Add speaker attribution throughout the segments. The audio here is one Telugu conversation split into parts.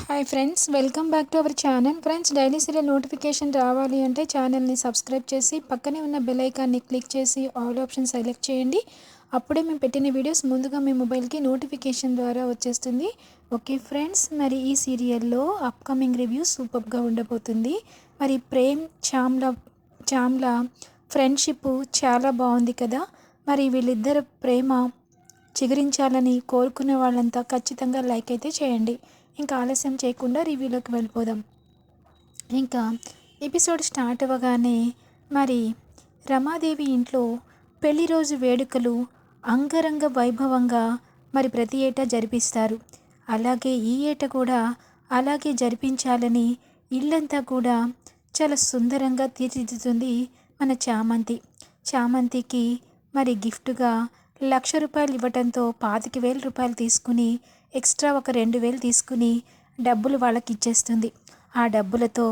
Speaker 1: Hi friends welcome back to our channel friends daily serial notification రావాలి అంటే ఛానల్ని సబ్స్క్రైబ్ చేసి పక్కనే ఉన్న బెల్ ఐకాన్ని క్లిక్ చేసి ఆల్ ఆప్షన్ సెలెక్ట్ చేయండి. అప్పుడే మేము పెట్టిన వీడియోస్ ముందుగా మీ మొబైల్కి నోటిఫికేషన్ ద్వారా వచ్చేస్తుంది. ఓకే ఫ్రెండ్స్ మరి ఈ సీరియల్లో అప్కమింగ్ రివ్యూ సూపర్గా ఉండబోతుంది. మరి ప్రేమ్ చామ్ల చామ్ల ఫ్రెండ్షిప్ చాలా బాగుంది కదా. మరి వీళ్ళిద్దరు ప్రేమ చిగురించాలని కోరుకునే వాళ్ళంతా ఖచ్చితంగా లైక్ అయితే చేయండి. ఇంకా ఆలస్యం చేయకుండా రివ్యూలోకి వెళ్ళిపోదాం. ఇంకా ఎపిసోడ్ స్టార్ట్ అవ్వగానే మరి రమాదేవి ఇంట్లో పెళ్ళి రోజు వేడుకలు అంగరంగ వైభవంగా మరి ప్రతి ఏటా జరిపిస్తారు. అలాగే ఈ ఏట కూడా అలాగే జరిపించాలని ఇల్లంతా కూడా చాలా సుందరంగా తీర్చిదిద్దుతుంది మన చామంతి. చామంతికి మరి గిఫ్ట్గా లక్ష రూపాయలు ఇవ్వటంతో పాతిక వేల రూపాయలు తీసుకుని ఎక్స్ట్రా ఒక రెండు వేలు తీసుకుని డబ్బులు వాళ్ళకి ఇచ్చేస్తుంది ఆ డబ్బులతో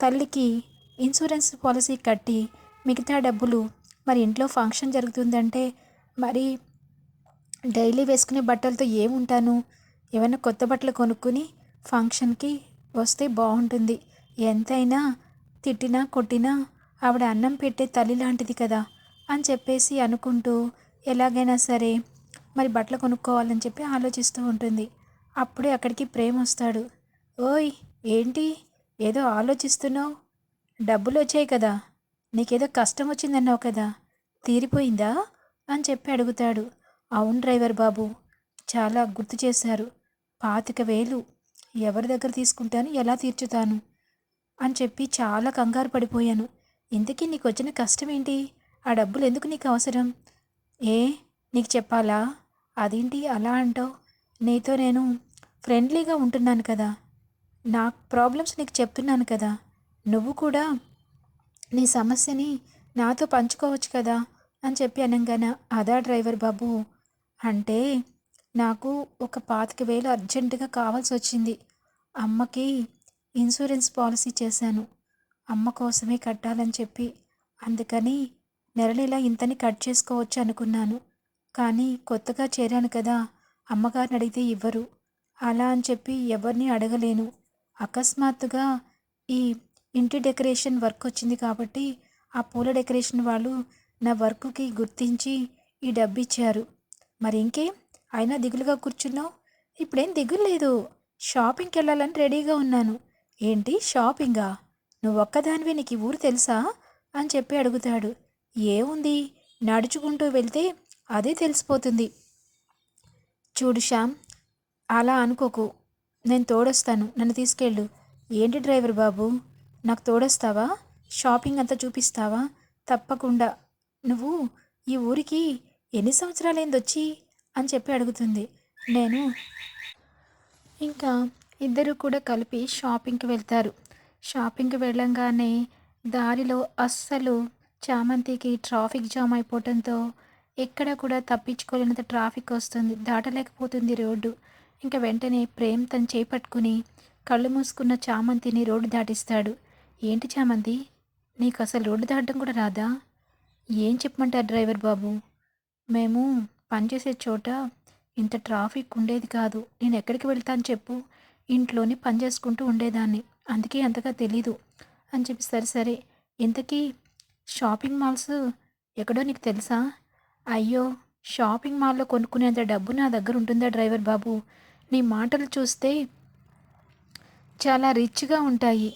Speaker 1: తల్లికి ఇన్సూరెన్స్ పాలసీ కట్టి మిగతా డబ్బులు మరి ఇంట్లో ఫంక్షన్ జరుగుతుందంటే మరి డైలీ వేసుకునే బట్టలతో ఏముంటాను? ఏమైనా కొత్త బట్టలు కొనుక్కుని ఫంక్షన్కి వస్తే బాగుంటుంది. ఎంతైనా తిట్టినా కొట్టినా ఆవిడ అన్నం పెట్టే తల్లి లాంటిది కదా అని చెప్పేసి అనుకుంటూ ఎలాగైనా సరే మరి బట్టలు కొనుక్కోవాలని చెప్పి ఆలోచిస్తూ ఉంటుంది. అప్పుడే అక్కడికి ప్రేమ వస్తాడు. ఓయ్ ఏంటి? ఏదో ఆలోచిస్తున్నావు? డబ్బులు వచ్చాయి కదా. నీకేదో కష్టం వచ్చిందన్నావు కదా. తీరిపోయిందా? అని చెప్పి అడుగుతాడు. అవును డ్రైవర్ బాబు చాలా గుర్తు చేశారు. పాతిక వేలు. ఎవరి దగ్గర తీసుకుంటాను ఎలా తీర్చుతాను? అని చెప్పి చాలా కంగారు పడిపోయాను. ఇంతకీ నీకు వచ్చిన కష్టం ఏంటి? ఆ డబ్బులు ఎందుకు నీకు అవసరం? ఏ? నీకు చెప్పాలా? అదేంటి అలా అంటావు? నీతో నేను ఫ్రెండ్లీగా ఉంటున్నాను కదా. నా ప్రాబ్లమ్స్ నీకు చెప్తున్నాను కదా. నువ్వు కూడా నీ సమస్యని నాతో పంచుకోవచ్చు కదా అని చెప్పి అనగానే అదా డ్రైవర్ బాబు అంటే నాకు ఒక పాతిక వేలు అర్జెంటుగా కావాల్సి వచ్చింది. అమ్మకి ఇన్సూరెన్స్ పాలసీ చేశాను. అమ్మ కోసమే కట్టాలని చెప్పి అందుకని నెల నెల ఇంతని కట్ చేసుకోవచ్చు అనుకున్నాను. కానీ కొత్తగా చేరాను కదా అమ్మగారిని అడిగితే ఇవ్వరు. అలా అని చెప్పి ఎవరిని అడగలేను. అకస్మాత్తుగా ఈ ఇంటి డెకరేషన్ వర్క్ వచ్చింది కాబట్టి ఆ పూల డెకరేషన్ వాళ్ళు నా వర్క్కి గుర్తించి ఈ డబ్బు ఇచ్చారు మరి ఇంకేం? అయినా దిగులుగా కూర్చున్నావు? ఇప్పుడేం దిగులు లేదు షాపింగ్కి వెళ్ళాలని రెడీగా ఉన్నాను. ఏంటి షాపింగా? నువ్వు ఒక్కదానివే నీకు ఊరు తెలుసా? అని చెప్పి అడుగుతాడు. ఏముంది? నడుచుకుంటూ వెళ్తే అదే తెలిసిపోతుంది. చూడు శ్యామ్ అలా అనుకోకు. నేను తోడొస్తాను. నన్ను తీసుకెళ్ళు. ఏంటి డ్రైవర్ బాబు? నాకు తోడొస్తావా? షాపింగ్ అంతా చూపిస్తావా? తప్పకుండా. నువ్వు ఈ ఊరికి ఎన్ని సంవత్సరాలైంది వచ్చి? అని చెప్పి అడుగుతుంది. నేను ఇంకా ఇద్దరు కూడా కలిపి షాపింగ్కి వెళ్తారు. షాపింగ్కి వెళ్ళంగానే దారిలో అస్సలు చామంతికి ట్రాఫిక్ జామ్ అయిపోవడంతో ఎక్కడ కూడా తప్పించుకోలేనంత ట్రాఫిక్ వస్తుంది. దాటలేకపోతుంది రోడ్డు. ఇంకా వెంటనే ప్రేమ్ తను చేపట్టుకుని కళ్ళు మూసుకున్న చామంతిని రోడ్డు దాటిస్తాడు. ఏంటి చామంతి? నీకు అసలు రోడ్డు దాటడం కూడా రాదా? ఏం చెప్పమంటారు డ్రైవర్ బాబు? మేము పనిచేసే చోట ఇంత ట్రాఫిక్ ఉండేది కాదు. నేను ఎక్కడికి వెళ్తాను చెప్పు. ఇంట్లోనే పని చేసుకుంటూ ఉండేదాన్ని. అందుకే అంతగా తెలీదు. అని చెప్పి సరే సరే. ఇంతకీ షాపింగ్ మాల్స్ ఎక్కడో నీకు తెలుసా? అయ్యో షాపింగ్ మాల్లో కొనుక్కునేంత డబ్బు నా దగ్గర ఉంటుందా డ్రైవర్ బాబు? నీ మాటలు చూస్తే చాలా రిచ్గా ఉంటాయి.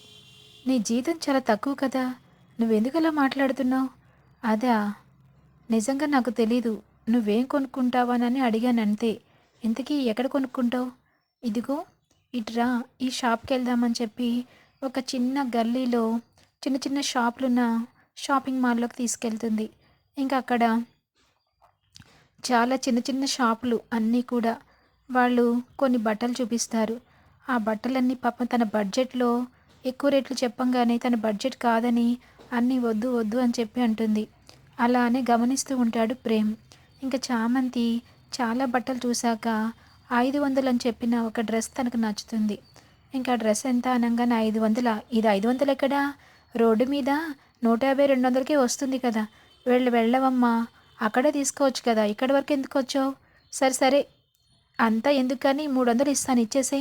Speaker 1: నీ జీతం చాలా తక్కువ కదా. నువ్వెందుకు అలా మాట్లాడుతున్నావు? అదా నిజంగా నాకు తెలీదు. నువ్వేం కొనుక్కుంటావానని అడిగాను అంతే ఇంతకీ ఎక్కడ కొనుక్కుంటావు? ఇదిగో ఇట్రా ఈ షాప్కి వెళ్దామని చెప్పి ఒక చిన్న గల్లీలో చిన్న చిన్న షాపులున్న షాపింగ్ మాల్లోకి తీసుకెళ్తుంది. ఇంకా అక్కడ చాలా చిన్న చిన్న షాపులు అన్నీ కూడా వాళ్ళు కొన్ని బట్టలు చూపిస్తారు. ఆ బట్టలన్నీ పాపం తన బడ్జెట్లో ఎక్కువ రేట్లు చెప్పంగానే తన బడ్జెట్ కాదని అన్నీ వద్దు వద్దు అని చెప్పి అంటుంది. అలానే గమనిస్తూ ఉంటాడు ప్రేమ్. ఇంకా చామంతి చాలా బట్టలు చూశాక ఐదు వందలు అని చెప్పిన ఒక డ్రెస్ తనకు నచ్చుతుంది. ఇంకా డ్రెస్ ఎంత అనగానే ఐదు వందల? ఇది ఐదు వందలు ఎక్కడా? రోడ్డు మీద నూట యాభై రెండు వందలకే వస్తుంది కదా. వెళ్ళి వెళ్ళవమ్మా అక్కడే తీసుకోవచ్చు కదా ఇక్కడి వరకు ఎందుకు వచ్చావు? సరే సరే. అంతా ఎందుకు కానీ మూడు వందలు ఇస్తాను ఇచ్చేసే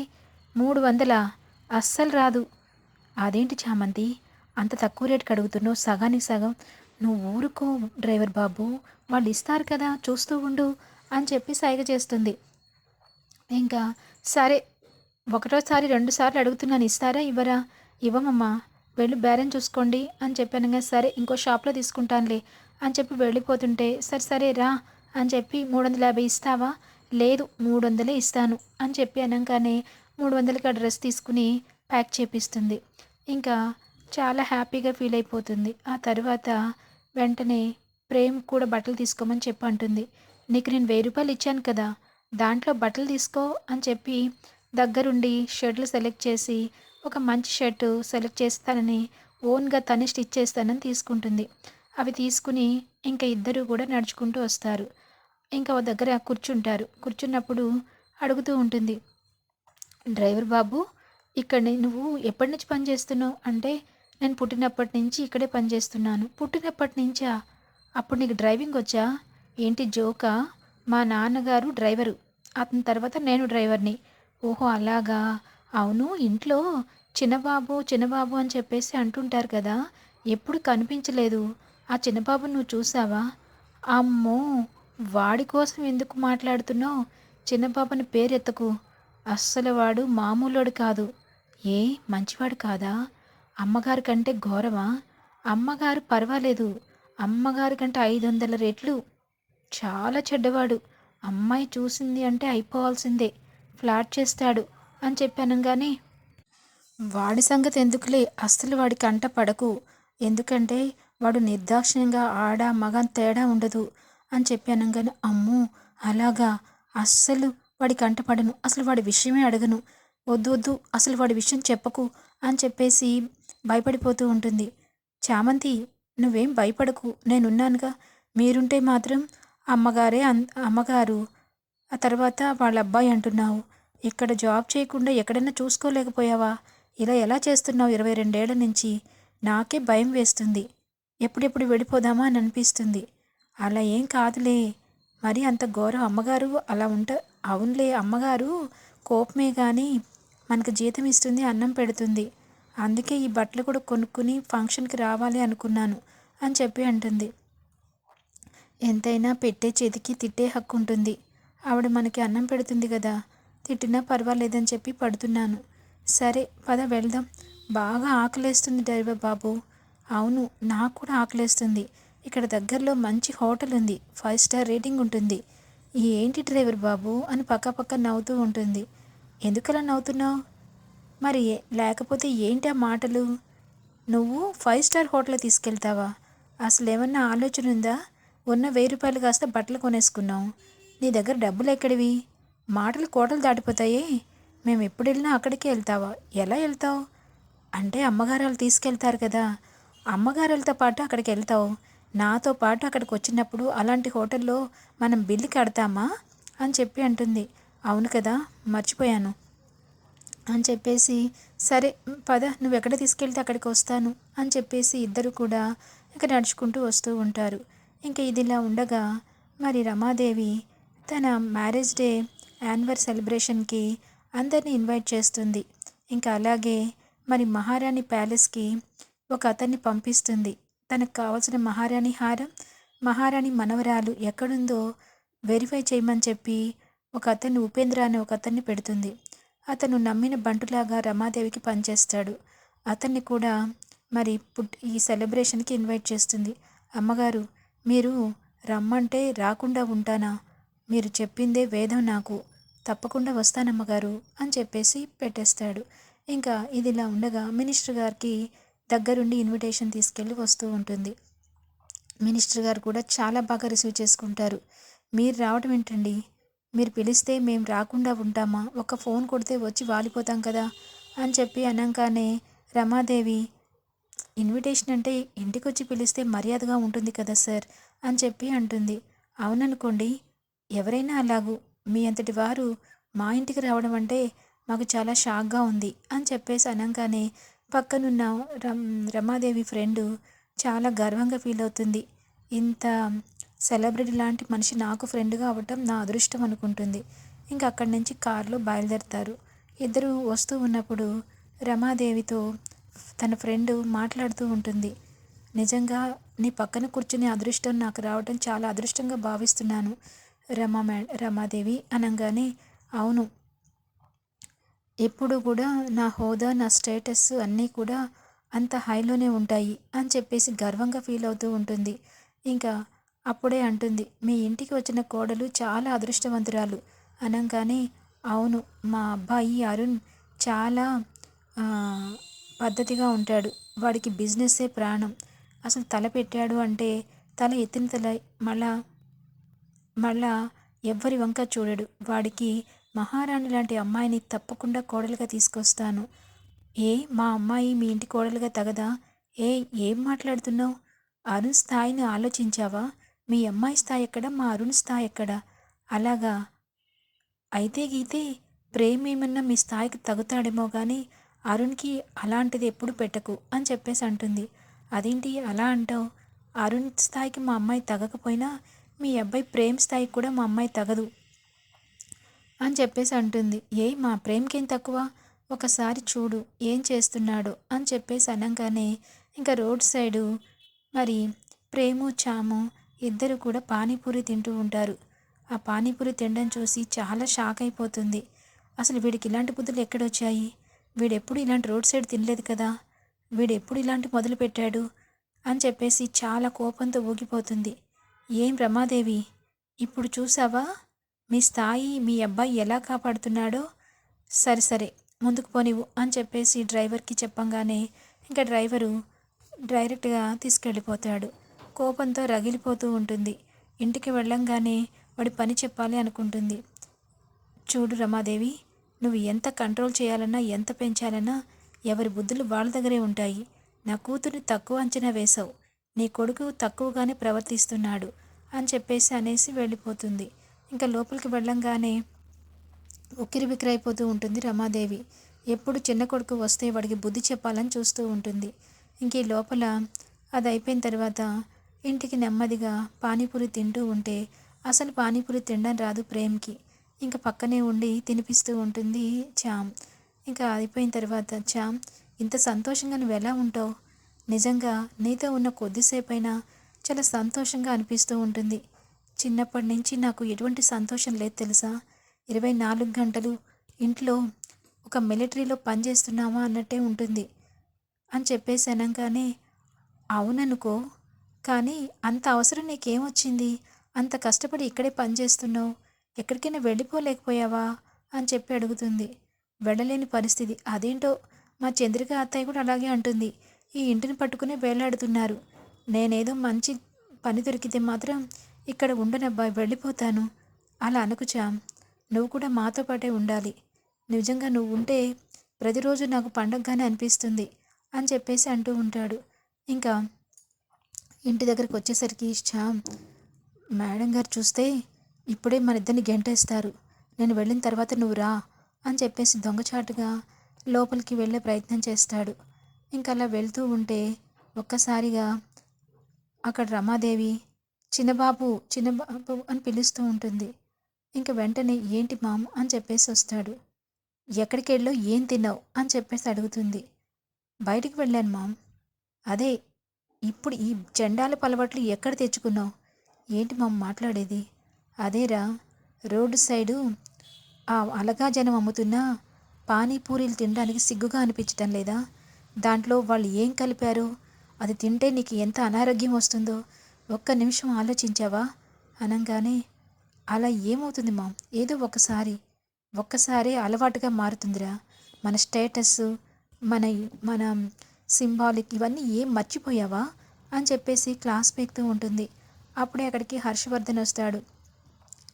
Speaker 1: మూడు వందలా? అస్సలు రాదు. అదేంటి చామంతి? అంత తక్కువ రేటుకి అడుగుతున్నావు సగానికి సగం. నువ్వు ఊరుకో డ్రైవర్ బాబు వాళ్ళు ఇస్తారు కదా చూస్తూ ఉండు అని చెప్పి సైగ చేస్తుంది. ఇంకా సరే ఒకటోసారి రెండు సార్లు అడుగుతున్నాను ఇస్తారా ఇవ్వరా? ఇవ్వమమ్మా వెళ్ళి బేరం చూసుకోండి అని చెప్పాను కదా సరే ఇంకో షాప్లో తీసుకుంటానులే. అని చెప్పి వెళ్ళిపోతుంటే సరే సరే రా అని చెప్పి మూడు వందల యాభై ఇస్తావా? లేదు మూడు వందలే ఇస్తాను అని చెప్పి అనగానే మూడు వందలకి ఆ డ్రెస్ తీసుకుని ప్యాక్ చేపిస్తుంది. ఇంకా చాలా హ్యాపీగా ఫీల్ అయిపోతుంది. ఆ తర్వాత వెంటనే ప్రేమ్ కూడా బట్టలు తీసుకోమని చెప్పి అంటుంది. నీకు నేను వెయ్యి రూపాయలు ఇచ్చాను కదా దాంట్లో బట్టలు తీసుకో అని చెప్పి దగ్గరుండి షర్ట్లు సెలెక్ట్ చేసి ఒక మంచి షర్టు సెలెక్ట్ చేస్తానని ఓన్గా తనే స్టిచ్ చేస్తానని తీసుకుంటుంది. అవి తీసుకుని ఇంకా ఇద్దరు కూడా నడుచుకుంటూ వస్తారు. ఇంకా ఓ దగ్గర కూర్చుంటారు. కూర్చున్నప్పుడు అడుగుతూ ఉంటుంది డ్రైవర్ బాబు ఇక్కడ నువ్వు ఎప్పటి నుంచి పని చేస్తున్నావు? అంటే నేను పుట్టినప్పటి నుంచి ఇక్కడే పని చేస్తున్నాను. పుట్టినప్పటి నుంచా? అప్పుడు నీకు డ్రైవింగ్ వచ్చా? ఏంటి జోకా? మా నాన్నగారు డ్రైవరు. అతని తర్వాత నేను డ్రైవర్ని. ఓహో అలాగా? అవును ఇంట్లో చిన్నబాబు చిన్నబాబు అని చెప్పేసి అంటుంటారు కదా. ఎప్పుడు కనిపించలేదు. ఆ చిన్నబాబు నువ్వు చూసావా? అమ్మో! వాడి కోసం ఎందుకు మాట్లాడుతున్నావు? చిన్నబాబుని పేరెత్తకు. అస్సలు వాడు మామూలోడు కాదు. ఏ మంచివాడు కాదా? అమ్మగారి కంటే ఘోరమా? అమ్మగారు పర్వాలేదు. అమ్మగారి కంటే ఐదు వందల రెట్లు. చాలా చెడ్డవాడు. అమ్మాయి చూసింది అంటే అయిపోవాల్సిందే. ఫ్లాట్ చేస్తాడు అని చెప్పాను కానీ వాడి సంగతి ఎందుకులే? అస్సలు వాడి కంట పడకు. ఎందుకంటే వాడు నిర్దాక్షిణ్యంగా ఆడ మగ తేడా ఉండదు అని చెప్పాను కానీ అమ్మో అలాగా? అస్సలు వాడి అంటపడను అసలు వాడి విషయమే అడగను. వద్దు వద్దు అసలు వాడి విషయం చెప్పకు అని చెప్పేసి భయపడిపోతూ ఉంటుంది. చామంతి నువ్వేం భయపడకు. నేనున్నానుగా. మీరుంటే మాత్రం అమ్మగారే అన్ అమ్మగారు. ఆ తర్వాత వాళ్ళ అబ్బాయి అంటున్నావు. ఇక్కడ జాబ్ చేయకుండా ఎక్కడైనా చూసుకోలేకపోయావా? ఇలా ఎలా చేస్తున్నావు ఇరవై రెండేళ్ళ నుంచి? నాకే భయం వేస్తుంది. ఎప్పుడెప్పుడు వెళ్ళిపోదామా అని అనిపిస్తుంది. అలా ఏం కాదులే. మరి అంత ఘోరం అమ్మగారు అలా ఉంట అవునులే అమ్మగారు కోపమే కానీ మనకు జీతం ఇస్తుంది అన్నం పెడుతుంది. అందుకే ఈ బట్టలు కూడా కొనుక్కుని ఫంక్షన్కి రావాలి అనుకున్నాను అని చెప్పి అంటుంది. ఎంతైనా పెట్టే చేతికి తిట్టే హక్కు ఉంటుంది. ఆవిడ మనకి అన్నం పెడుతుంది కదా తిట్టినా పర్వాలేదని చెప్పి పడుతున్నాను. సరే పద వెళ్దాం. బాగా ఆకలేస్తుంది డ్రైవర్ బాబు. అవును నాకు కూడా ఆకలేస్తుంది. ఇక్కడ దగ్గరలో మంచి హోటల్ ఉంది. ఫైవ్ స్టార్ రేటింగ్ ఉంటుంది. ఈ ఏంటి డ్రైవర్ బాబు? అని పక్కపక్క నవ్వుతూ ఉంటుంది. ఎందుకలా నవ్వుతున్నావు? మరి లేకపోతే ఏంటి ఆ మాటలు? నువ్వు ఫైవ్ స్టార్ హోటల్ తీసుకెళ్తావా? అసలు ఏమన్నా ఆలోచన ఉందా? ఉన్న వెయ్యి రూపాయలు కాస్త బట్టలు కొనేసుకున్నావు. నీ దగ్గర డబ్బులు ఎక్కడివి? మాటలు కోటలు దాటిపోతాయి. మేము ఎప్పుడు వెళ్ళినా అక్కడికే వెళ్తావా? ఎలా వెళ్తావు? అంటే అమ్మగారు వాళ్ళు తీసుకెళ్తారు కదా. అమ్మగారులతో పాటు అక్కడికి వెళ్తావు? నాతో పాటు అక్కడికి వచ్చినప్పుడు అలాంటి హోటల్లో మనం బిల్లు కడతామా? అని చెప్పి అంటుంది. అవును కదా మర్చిపోయాను. అని చెప్పేసి సరే పద నువ్వు ఎక్కడ తీసుకెళ్తే అక్కడికి వస్తాను. అని చెప్పేసి ఇద్దరు కూడా ఇక నడుచుకుంటూ వస్తూ ఉంటారు. ఇంకా ఇదిలా ఉండగా మరి రమాదేవి తన మ్యారేజ్ డే యాన్వర్ సెలబ్రేషన్కి అందరినీ ఇన్వైట్ చేస్తుంది. ఇంకా అలాగే మరి మహారాణి ప్యాలెస్కి ఒక అతన్ని పంపిస్తుంది. తనకు కావలసిన మహారాణి హారం మహారాణి మనవరాలు ఎక్కడుందో వెరిఫై చేయమని చెప్పి ఒక అతన్ని ఉపేంద్ర అనే ఒక అతన్ని పెడుతుంది. అతను నమ్మిన బంటులాగా రమాదేవికి పనిచేస్తాడు. అతన్ని కూడా మరి పుట్ ఈ సెలబ్రేషన్కి ఇన్వైట్ చేస్తుంది. అమ్మగారు మీరు రమ్మంటే రాకుండా ఉంటానా? మీరు చెప్పిందే వేదం నాకు. తప్పకుండా వస్తానమ్మగారు అని చెప్పేసి పెట్టేస్తాడు. ఇంకా ఇదిలా ఉండగా మినిస్టర్ గారికి దగ్గరుండి ఇన్విటేషన్ తీసుకెళ్ళి వస్తూ ఉంటుంది. మినిస్టర్ గారు కూడా చాలా బాగా రిసీవ్ చేసుకుంటారు. మీరు రావడం ఏంటండి? మీరు పిలిస్తే మేము రాకుండా ఉంటామా? ఒక ఫోన్ కొడితే వచ్చి వాలిపోతాం కదా? అని చెప్పి అనగానే రమాదేవి ఇన్విటేషన్ అంటే ఇంటికి వచ్చి పిలిస్తే మర్యాదగా ఉంటుంది కదా సార్ అని చెప్పి అంటుంది. అవుననుకోండి ఎవరైనా అలాగూ మీ అంతటి వారు మా ఇంటికి రావడం అంటే మాకు చాలా షాక్గా ఉంది. అని చెప్పేసి అనగానే పక్కనున్న రమ్ రమాదేవి ఫ్రెండ్ చాలా గర్వంగా ఫీల్ అవుతుంది. ఇంత సెలబ్రిటీ లాంటి మనిషి నాకు ఫ్రెండ్గా అవ్వటం నా అదృష్టం అనుకుంటుంది. ఇంకా అక్కడి నుంచి కారులో బయలుదేరుతారు. ఇద్దరు వస్తూ ఉన్నప్పుడు రమాదేవితో తన ఫ్రెండ్ మాట్లాడుతూ ఉంటుంది. నిజంగా నీ పక్కన కూర్చునే అదృష్టం నాకు రావడం చాలా అదృష్టంగా భావిస్తున్నాను. రమా మే రమాదేవి అనగానే అవును ఎప్పుడు కూడా నా హోదా నా స్టేటస్ అన్నీ కూడా అంత హైలోనే ఉంటాయి అని చెప్పేసి గర్వంగా ఫీల్ అవుతూ ఉంటుంది. ఇంకా అప్పుడే అంటుంది మీ ఇంటికి వచ్చిన కోడలు చాలా అదృష్టవంతురాలు. అనగానే అవును మా అబ్బాయి అరుణ్ చాలా పద్ధతిగా ఉంటాడు. వాడికి బిజినెస్సే ప్రాణం. అసలు తల పెట్టాడు అంటే తల ఎత్తిన తల మళ్ళా మళ్ళా ఎవ్వరి వంక చూడడు. వాడికి మహారాణి లాంటి అమ్మాయిని తప్పకుండా కోడలుగా తీసుకొస్తాను. ఏ మా అమ్మాయి మీ ఇంటి కోడలుగా తగదా? ఏ ఏం మాట్లాడుతున్నావు? అరుణ్ స్థాయిని ఆలోచించావా? మీ అమ్మాయి స్థాయి ఎక్కడ? మా అరుణ్ స్థాయి ఎక్కడ? అలాగా? అయితే గీతే ప్రేమ ఏమన్నా మీ స్థాయికి తగుతాడేమో కానీ అరుణ్కి అలాంటిది ఎప్పుడు పెట్టకు అని చెప్పేసి అంటుంది. అదేంటి అలా అంటావు? అరుణ్ స్థాయికి మా అమ్మాయి తగకపోయినా మీ అబ్బాయి ప్రేమ్ స్థాయికి కూడా మా అమ్మాయి తగదు. అని చెప్పేసి అంటుంది. ఏ మా ప్రేమకేం తక్కువ? ఒకసారి చూడు ఏం చేస్తున్నాడు? అని చెప్పేసి అనగానే ఇంకా రోడ్ సైడు మరి ప్రేము చాము ఇద్దరు కూడా పానీపూరి తింటూ ఉంటారు. ఆ పానీపూరి తినడం చూసి చాలా షాక్ అయిపోతుంది. అసలు వీడికి ఇలాంటి బుద్ధులు ఎక్కడొచ్చాయి? వీడెప్పుడు ఇలాంటి రోడ్ సైడ్ తినలేదు కదా? వీడెప్పుడు ఇలాంటి మొదలు పెట్టాడు? అని చెప్పేసి చాలా కోపంతో ఊగిపోతుంది. ఏం రమాదేవి? ఇప్పుడు చూసావా? మీ స్థాయి మీ అబ్బాయి ఎలా కాపాడుతున్నాడో సరే సరే ముందుకు పోనివ్వు అని చెప్పేసి డ్రైవర్కి చెప్పంగానే ఇంకా డ్రైవరు డైరెక్ట్గా తీసుకెళ్ళిపోతాడు. కోపంతో రగిలిపోతూ ఉంటుంది. ఇంటికి వెళ్ళంగానే వాడి పని చెప్పాలి అనుకుంటుంది. చూడు రమాదేవి నువ్వు ఎంత కంట్రోల్ చేయాలన్నా ఎంత పెంచాలన్నా ఎవరి బుద్ధులు వాళ్ళ దగ్గరే ఉంటాయి. నా కూతుర్ని తక్కువ అంచనా వేశావు. నీ కొడుకు తక్కువగానే ప్రవర్తిస్తున్నాడు అని చెప్పేసి అనేసి వెళ్ళిపోతుంది. ఇంకా లోపలికి వెళ్ళంగానే ఉక్కిరి బిక్కిరైపోతూ ఉంటుంది రమాదేవి. ఎప్పుడు చిన్న కొడుకు వస్తే వాడికి బుద్ధి చెప్పాలని చూస్తూ ఉంటుంది. ఇంక ఈ లోపల అది అయిపోయిన తర్వాత ఇంటికి నెమ్మదిగా పానీపూరి తింటూ ఉంటే అసలు పానీపూరి తినడం రాదు ప్రేమ్కి. ఇంకా పక్కనే ఉండి తినిపిస్తూ ఉంటుంది చామ్ ఇంకా అయిపోయిన తర్వాత చామ్ ఇంత సంతోషంగా నువ్వు ఎలా ఉంటావు? నిజంగా నీతో ఉన్న కొద్దిసేపైనా చాలా సంతోషంగా అనిపిస్తూ ఉంటుంది. చిన్నప్పటి నుంచి నాకు ఎటువంటి సంతోషం లేదు తెలుసా? ఇరవై నాలుగు గంటలు ఇంట్లో ఒక మిలిటరీలో పనిచేస్తున్నామా అన్నట్టే ఉంటుంది. అని చెప్పేసి అనగానే అవుననుకో కానీ అంత అవసరం నీకేమొచ్చింది? అంత కష్టపడి ఇక్కడే పనిచేస్తున్నావు ఎక్కడికైనా వెళ్ళిపోలేకపోయావా? అని చెప్పి అడుగుతుంది. వెళ్ళలేని పరిస్థితి. అదేంటో మా చంద్రిక అత్తయ్య కూడా అలాగే అంటుంది. ఈ ఇంటిని పట్టుకుని వేలాడుతున్నారు. నేనేదో మంచి పని దొరికితే మాత్రం ఇక్కడ ఉండనబ్బా వెళ్ళిపోతాను. అలా అనుకుచా. నువ్వు కూడా మాతో పాటే ఉండాలి. నిజంగా నువ్వు ఉంటే ప్రతిరోజు నాకు పండగగానే అనిపిస్తుంది అని చెప్పేసి అంటూ ఉంటాడు. ఇంకా ఇంటి దగ్గరికి వచ్చేసరికి శ్యామ్ మేడం గారు చూస్తే ఇప్పుడే మన ఇద్దరిని గెంటేస్తారు. నేను వెళ్ళిన తర్వాత నువ్వు రా అని చెప్పేసి దొంగచాటుగా లోపలికి వెళ్ళే ప్రయత్నం చేస్తాడు. ఇంకా అలా వెళ్తూ ఉంటే ఒక్కసారిగా అక్కడ రమాదేవి చిన్నబాబు చిన్నబాబు అని పిలుస్తూ ఉంటుంది. ఇంక వెంటనే ఏంటి మామ్ అని చెప్పేసి వస్తాడు. ఎక్కడికి వెళ్ళో ఏం తిన్నావు? అని చెప్పేసి అడుగుతుంది. బయటికి వెళ్ళాను మామ్. అదే ఇప్పుడు ఈ జెండాల పలవట్లు ఎక్కడ తెచ్చుకున్నావు? ఏంటి మామ్ మాట్లాడేది? అదేరా రోడ్డు సైడు ఆ అలగా జనం అమ్ముతున్న పానీపూరీలు తినడానికి సిగ్గుగా అనిపించటం లేదా? దాంట్లో వాళ్ళు ఏం కలిపారో? అది తింటే నీకు ఎంత అనారోగ్యం వస్తుందో? ఒక్క నిమిషం ఆలోచించావా? అనగానే అలా ఏమవుతుంది మా ఏదో ఒకసారి ఒక్కసారి అలవాటుగా మారుతుందిరా. మన స్టేటస్ మన మన సింబాలిక్ ఇవన్నీ ఏం మర్చిపోయావా? అని చెప్పేసి క్లాస్ పీకుతూ ఉంటుంది. అప్పుడే అక్కడికి హర్షవర్ధన్ వస్తాడు.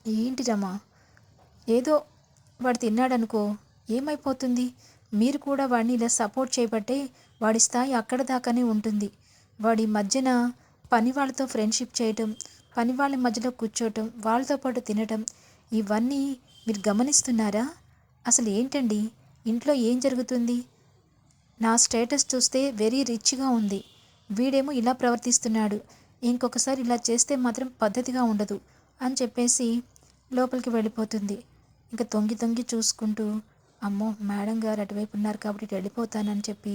Speaker 1: ఏంటి రమా ఏదో వాడు తిన్నాడనుకో ఏమైపోతుంది? మీరు కూడా వాడిని ఇలా సపోర్ట్ చేయబట్టే వాడి స్థాయి అక్కడ దాకానే ఉంటుంది. వాడి మధ్యన పని వాళ్ళతో ఫ్రెండ్షిప్ చేయటం పని వాళ్ళ మధ్యలో కూర్చోవటం వాళ్ళతో పాటు తినటం ఇవన్నీ మీరు గమనిస్తున్నారా? అసలు ఏంటండి? ఇంట్లో ఏం జరుగుతుంది? నా స్టేటస్ చూస్తే వెరీ రిచ్గా ఉంది. వీడేమో ఇలా ప్రవర్తిస్తున్నాడు. ఇంకొకసారి ఇలా చేస్తే మాత్రం పద్ధతిగా ఉండదు అని చెప్పేసి లోపలికి వెళ్ళిపోతుంది. ఇంకా తొంగి తొంగి చూసుకుంటూ అమ్మో మేడం గారు అటువైపు ఉన్నారు కాబట్టి వెళ్ళిపోతానని చెప్పి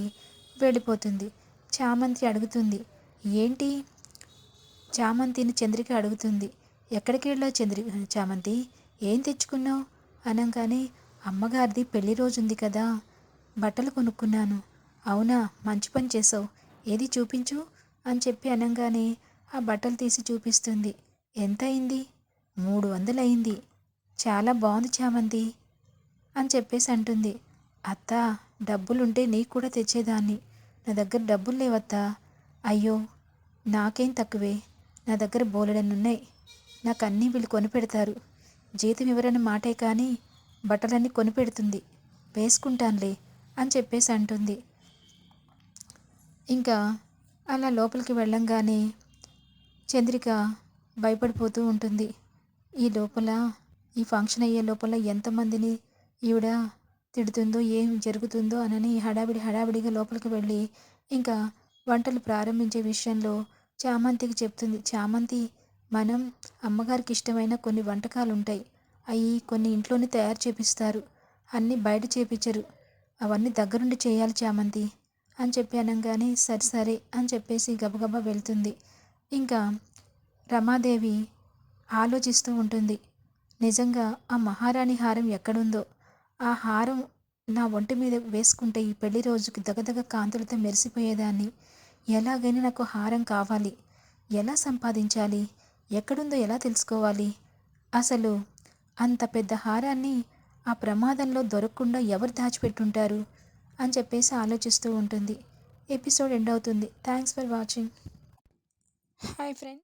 Speaker 1: వెళ్ళిపోతుంది. చామంతి అడుగుతుంది ఏంటి? చామంతిని చంద్రిక అడుగుతుంది. ఎక్కడికి వెళ్ళావు చంద్రి చామంతి? ఏం తెచ్చుకున్నావు? అనగానే అమ్మగారిది పెళ్ళి రోజు ఉంది కదా బట్టలు కొనుక్కున్నాను. అవునా మంచి పని చేసావు ఏది చూపించు? అని చెప్పి అనగానే ఆ బట్టలు తీసి చూపిస్తుంది. ఎంత అయింది? మూడు వందలు అయింది చాలా బాగుంది చామంతి. అని చెప్పేసి అంటుంది. అత్త డబ్బులుంటే నీకు కూడా తెచ్చేదాన్ని. నా దగ్గర డబ్బులు లేవత్తా. అయ్యో నాకేం తక్కువే. నా దగ్గర బోలెడన్నున్నాయి. నాకు అన్నీ వీళ్ళు కొనిపెడతారు. జీతం ఎవరని మాటే కానీ బట్టలన్నీ కొనిపెడుతుంది. వేసుకుంటానులే అని చెప్పేసి అంటుంది. ఇంకా అలా లోపలికి వెళ్ళంగానే చంద్రిక భయపడిపోతూ ఉంటుంది. ఈ లోపల ఈ ఫంక్షన్ అయ్యే లోపల ఎంతమందిని ఈవిడ తిడుతుందో ఏం జరుగుతుందో అనని హడావిడి హడావిడిగా లోపలికి వెళ్ళి ఇంకా వంటలు ప్రారంభించే విషయంలో చామంతికి చెప్తుంది. చామంతి మనం అమ్మగారికి ఇష్టమైన కొన్ని వంటకాలు ఉంటాయి అవి కొన్ని ఇంట్లోనే తయారు చేపిస్తారు. అన్నీ బయట చేపించరు అవన్నీ దగ్గరుండి చేయాలి చామంతి. అని చెప్పి అనగానే సరే సరే అని చెప్పేసి గబగబా వెళ్తుంది. ఇంకా రమాదేవి ఆలోచిస్తూ ఉంటుంది. నిజంగా ఆ మహారాణి హారం ఎక్కడుందో? ఆ హారం నా ఒంటి మీద వేసుకుంటే ఈ పెళ్ళి రోజుకి దగదగ కాంతులతో మెరిసిపోయేదాన్ని. ఎలాగైనా నాకు హారం కావాలి. ఎలా సంపాదించాలి? ఎక్కడుందో ఎలా తెలుసుకోవాలి? అసలు అంత పెద్ద హారాన్ని ఆ ప్రమాదంలో దొరకకుండా ఎవరు దాచిపెట్టుంటారు? అని చెప్పేసి ఆలోచిస్తూ ఉంటుంది. ఎపిసోడ్ ఎండ్ అవుతుంది. Thanks for watching. Hi friend.